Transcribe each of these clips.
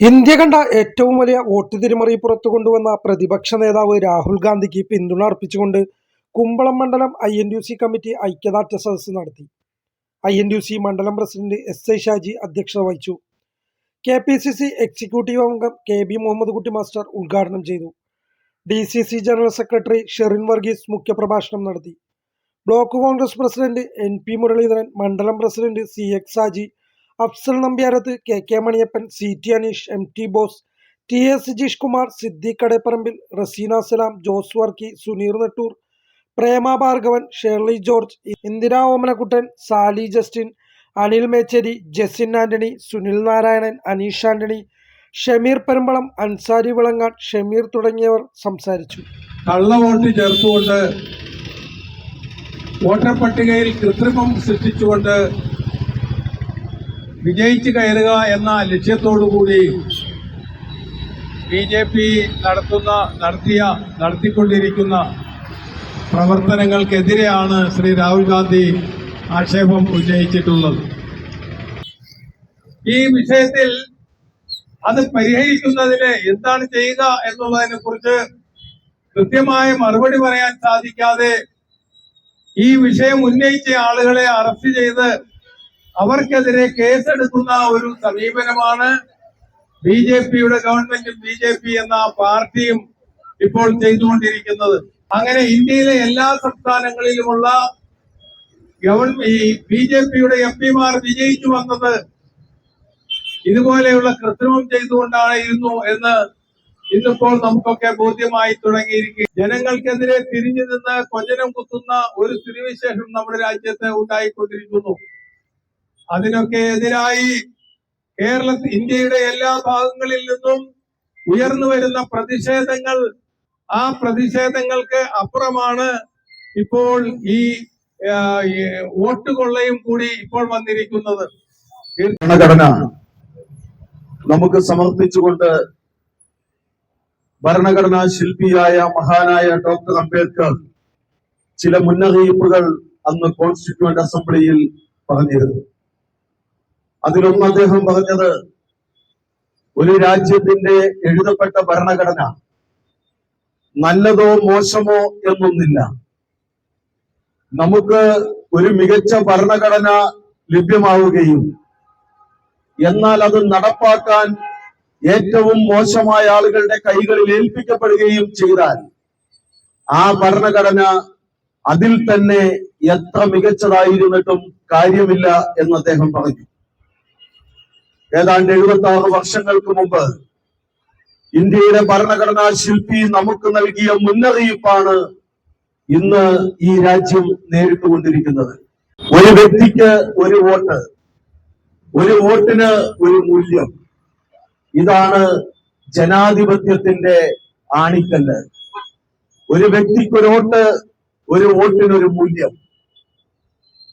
India കണ്ട ഏറ്റവും വലിയ വോട്ട് തിരിമറി പുറത്തു കൊണ്ടുവന്ന പ്രതിപക്ഷ നേതാവ് രാഹുൽ ഗാന്ധിക്ക് പിന്തുണ അർപ്പിച്ചുകൊണ്ട് കുമ്പളം മണ്ഡലം I N U C committee ഐക്യദാർഢ്യ സദസ്സ് നടത്തി. ഐ എൻ യു സി മണ്ഡലം പ്രസിഡന്റ് എസ് ഐ ഷാജി അധ്യക്ഷത വഹിച്ചു. K P C C executive അംഗം K B Muhammad Kutty master ഉദ്ഘാടനം ചെയ്തു. D C C general secretary Sherin Varghese മുഖ്യപ്രഭാഷണം നടത്തി. Block Congress president N P Muraleedharan മണ്ഡലം president C X Saji Afsal Nambiyarath K K Maniyappan C T Aneesh M T Bose T A Sajeesh Kumar Siddique Kadeparambil Raseena Salam Jose Varkey Suneer Nettoor Prema Bhargavan Shirley George Indira Omanakuttan Sally Justin Anil Mecheri Jasin Antony Sunil Narayanan Aneesh Antony Shameer Perumbalam Ansari Vilangad Shameer തുടങ്ങിയവർ സംസാരിച്ചു. കള്ളവോട്ട് ചേർത്തുകൊണ്ട് voter പട്ടികയിൽ കൃത്രിമം സൃഷ്ടിച്ചുകൊണ്ട് വിജയിച്ചു കയറുക എന്ന ലക്ഷ്യത്തോടുകൂടി B J P നടത്തുന്ന നടത്തിയ നടത്തിക്കൊണ്ടിരിക്കുന്ന പ്രവർത്തനങ്ങൾക്കെതിരെയാണ് ശ്രീ രാഹുൽ ഗാന്ധി ആക്ഷേപം ഉന്നയിച്ചിട്ടുള്ളത്. ഈ വിഷയത്തിൽ അത് പരിഹരിക്കുന്നതിന് എന്താണ് ചെയ്യുക എന്നുള്ളതിനെ കുറിച്ച് കൃത്യമായ മറുപടി പറയാൻ സാധിക്കാതെ ഈ വിഷയം ഉന്നയിച്ച ആളുകളെ അറസ്റ്റ് ചെയ്ത് അവർക്കെതിരെ കേസെടുക്കുന്ന ഒരു സമീപനമാണ് ബി ജെ പിയുടെ ഗവൺമെന്റും ബി ജെ പി എന്ന പാർട്ടിയും ഇപ്പോൾ ചെയ്തുകൊണ്ടിരിക്കുന്നത്. അങ്ങനെ ഇന്ത്യയിലെ എല്ലാ സംസ്ഥാനങ്ങളിലുമുള്ള ഗവൺമെന്റ് ബി ജെ പിയുടെ എം പിമാർ വിജയിച്ചു വന്നത് ഇതുപോലെയുള്ള കൃത്രിമം ചെയ്തുകൊണ്ടായിരുന്നു എന്ന് ഇന്നിപ്പോൾ നമുക്കൊക്കെ ബോധ്യമായി തുടങ്ങിയിരിക്കും ജനങ്ങൾക്കെതിരെ തിരിഞ്ഞു നിന്ന് കൊഞ്ഞനം കുത്തുന്ന ഒരു സ്ഥിതിവിശേഷം നമ്മുടെ രാജ്യത്ത് ഉണ്ടായിക്കൊണ്ടിരിക്കുന്നു. അതിനൊക്കെ എതിരായി കേരള ഇന്ത്യയുടെ എല്ലാ ഭാഗങ്ങളിൽ നിന്നും ഉയർന്നു വരുന്ന പ്രതിഷേധങ്ങൾ ആ പ്രതിഷേധങ്ങൾക്ക് അപ്പുറമാണ് ഇപ്പോൾ ഈ വോട്ട് കൊള്ളയും കൂടി ഇപ്പോൾ വന്നിരിക്കുന്നത്. ഭരണഘടന നമുക്ക് സമർപ്പിച്ചുകൊണ്ട് ഭരണഘടനാ ശില്പിയായ മഹാനായ ഡോക്ടർ അംബേദ്കർ ചില മുന്നറിയിപ്പുകൾ അന്ന് കോൺസ്റ്റിറ്റ്യൂവന്റ് അസംബ്ലിയിൽ പറഞ്ഞിരുന്നു. അതിലൊന്ന് അദ്ദേഹം പറഞ്ഞത് ഒരു രാജ്യത്തിന്റെ എഴുതപ്പെട്ട ഭരണഘടന നല്ലതോ മോശമോ എന്നൊന്നില്ല. നമുക്ക് ഒരു മികച്ച ഭരണഘടന ലഭ്യമാവുകയും എന്നാൽ അത് നടപ്പാക്കാൻ ഏറ്റവും മോശമായ ആളുകളുടെ കൈകളിൽ ഏൽപ്പിക്കപ്പെടുകയും ചെയ്താൽ ആ ഭരണഘടന അതിൽ തന്നെ എത്ര മികച്ചതായിരുന്നിട്ടും കാര്യമില്ല എന്ന് അദ്ദേഹം പറഞ്ഞു. ഏതാണ്ട് എഴുപത്തി ആറ് വർഷങ്ങൾക്ക് മുമ്പ് ഇന്ത്യയുടെ ഭരണഘടനാ ശില്പി നമുക്ക് നൽകിയ മുന്നറിയിപ്പാണ് ഇന്ന് ഈ രാജ്യം നേരിട്ടുകൊണ്ടിരിക്കുന്നത്. ഒരു വ്യക്തിക്ക് ഒരു വോട്ട് ഒരു വോട്ടിന് ഒരു മൂല്യം. ഇതാണ് ജനാധിപത്യത്തിന്റെ ആണിക്കല്ല്. ഒരു വ്യക്തിക്കൊരു വോട്ട് ഒരു വോട്ടിനൊരു മൂല്യം.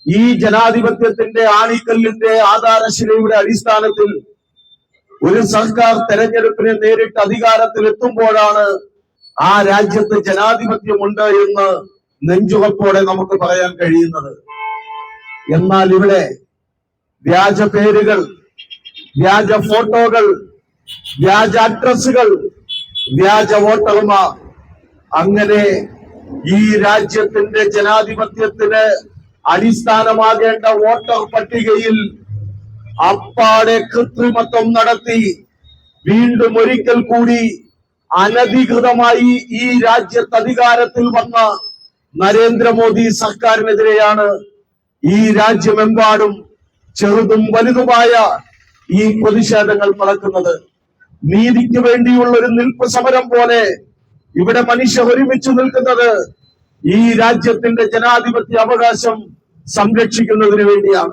ഈ ജനാധിപത്യത്തിന്റെ ആണിക്കല്ലിന്റെ ആധാരശിലയുടെ അടിസ്ഥാനത്തിൽ ഒരു സർക്കാർ തെരഞ്ഞെടുപ്പിനെ നേരിട്ട് അധികാരത്തിൽ എത്തുമ്പോഴാണ് ആ രാജ്യത്ത് ജനാധിപത്യമുണ്ട് എന്ന് നെഞ്ചുറപ്പോടെ നമുക്ക് പറയാൻ കഴിയുന്നത്. എന്നാൽ ഇവിടെ വ്യാജ പേരുകൾ വ്യാജ ഫോട്ടോകൾ വ്യാജ അഡ്രസ്സുകൾ വ്യാജ വോട്ടർമാർ അങ്ങനെ ഈ രാജ്യത്തിന്റെ ജനാധിപത്യത്തിന് അടിസ്ഥാനമാകേണ്ട വോട്ടർ പട്ടികയിൽ അപ്പാടെ കൃത്രിമത്വം നടത്തി വീണ്ടും ഒരിക്കൽ കൂടി അനധികൃതമായി ഈ രാജ്യത്ത് അധികാരത്തിൽ വന്ന നരേന്ദ്രമോദി സർക്കാരിനെതിരെയാണ് ഈ രാജ്യമെമ്പാടും ചെറുതും വലുതുമായ ഈ പ്രതിഷേധങ്ങൾ നടക്കുന്നത്. നീതിക്ക് വേണ്ടിയുള്ള ഒരു നിൽപ്പ് സമരം പോലെ ഇവിടെ മനുഷ്യർ ഒരുമിച്ച് നിൽക്കുന്നത് ഈ രാജ്യത്തിന്റെ ജനാധിപത്യ അവകാശം സംരക്ഷിക്കുന്നതിന് വേണ്ടിയാണ്.